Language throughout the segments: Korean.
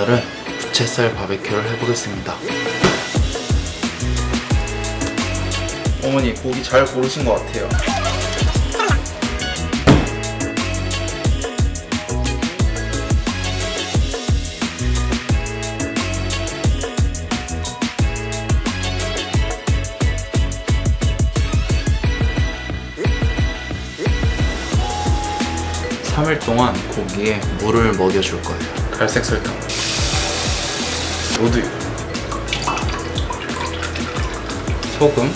오늘은 부채살 바베큐를 해보겠습니다. 어머니 고기 잘 고르신 것 같아요. 삼일 동안 고기에 물을 먹여줄 거예요. 갈색 설탕. 로드. 소금.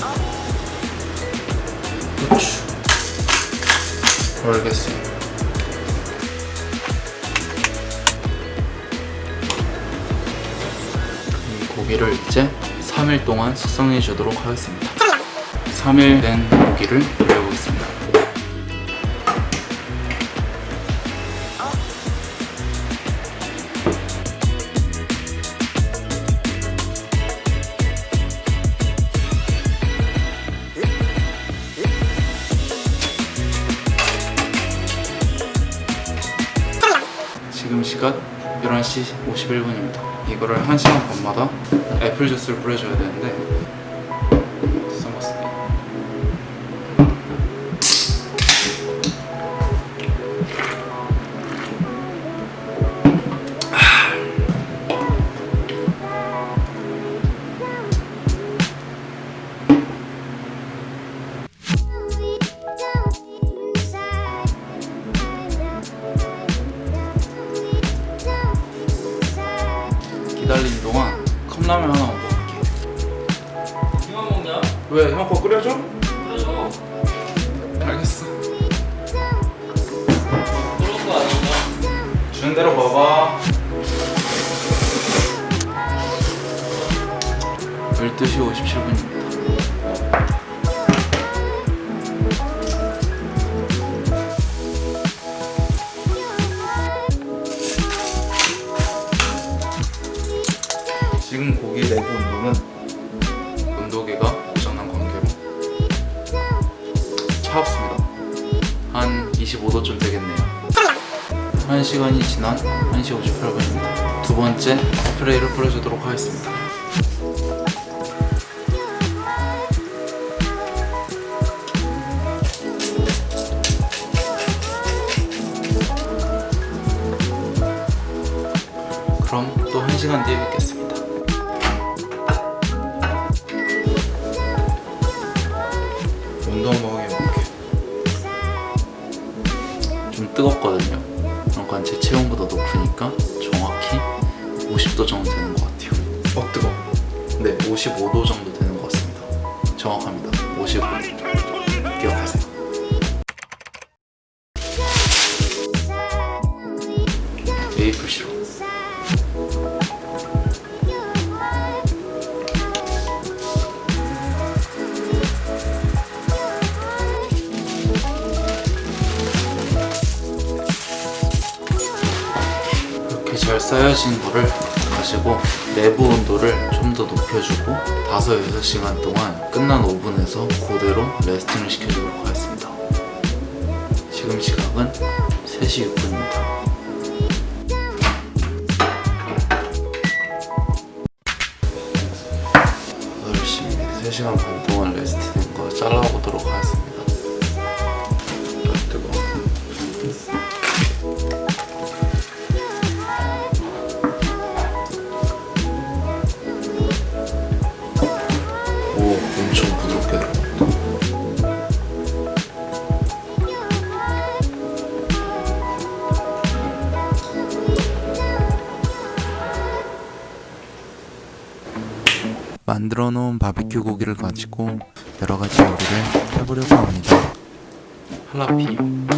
후추. 걸겠어요. 이 고기를 이제 3일 동안 숙성해 주도록 하겠습니다. 3일 된 고기를 내보겠습니다. 시간 11시 51분입니다. 이거를 1시간 반마다 애플 주스를 뿌려줘야 되는데 컵라면 하나 먹어볼게요. 이만 먹냐? 왜? 형 거 끓여줘? 그래서 알겠어. 그런 거 아니냐? 주는 대로 봐봐. 12시 57분입니다. 지금 고기 내부 온도는 온도계가 고장난 관계로 차갑습니다. 한 25도쯤 되겠네요. 1시간이 지난 1시 58분입니다. 두 번째 스프레이를 뿌려주도록 하겠습니다. 그럼 또 1시간 뒤에 뵙겠습니다. 뜨겁거든요. 그러니까 제 체온보다 높으니까 정확히 50도 정도 되는 것 같아요. 어 뜨거. 네, 55도 정도 되는 것 같습니다. 정확합니다. 55. 기억하세요. 메이플 시럽. 쌓여진 거를 가지고 내부 온도를 좀 더 높여주고 5, 6시간 동안 끝난 오븐에서 그대로 레스팅을 시켜주도록 하겠습니다. 지금 시각은 3시 6분입니다. 열심히 3시간 반 만들어 놓은 바비큐 고기를 가지고 여러 가지 요리를 해보려고 합니다. 할라피뇨.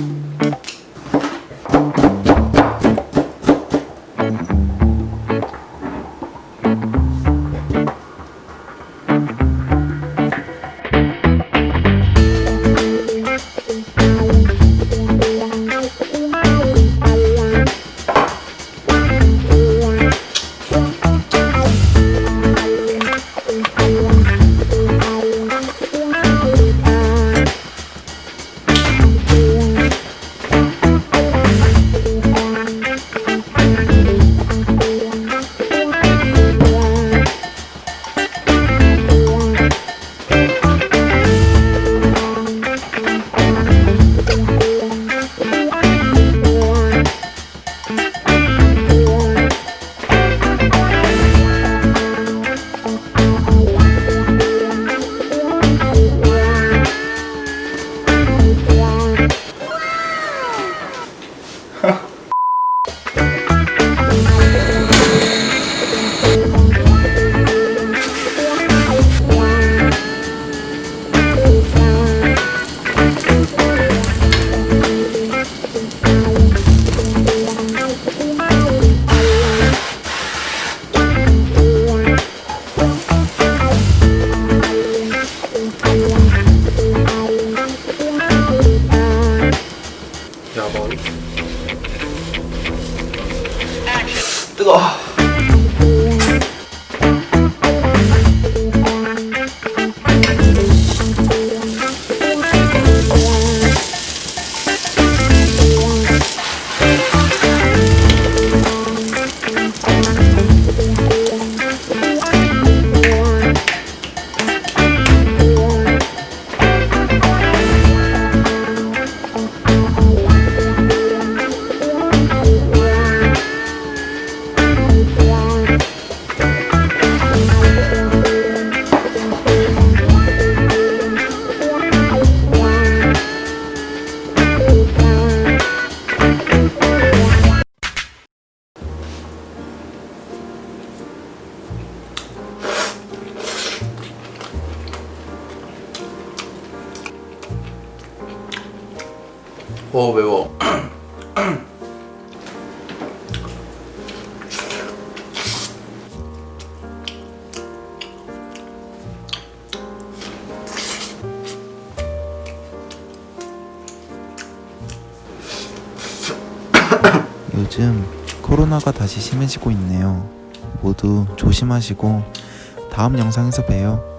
오 매워 요즘 코로나가 다시 심해지고 있네요. 모두 조심하시고 다음 영상에서 봬요.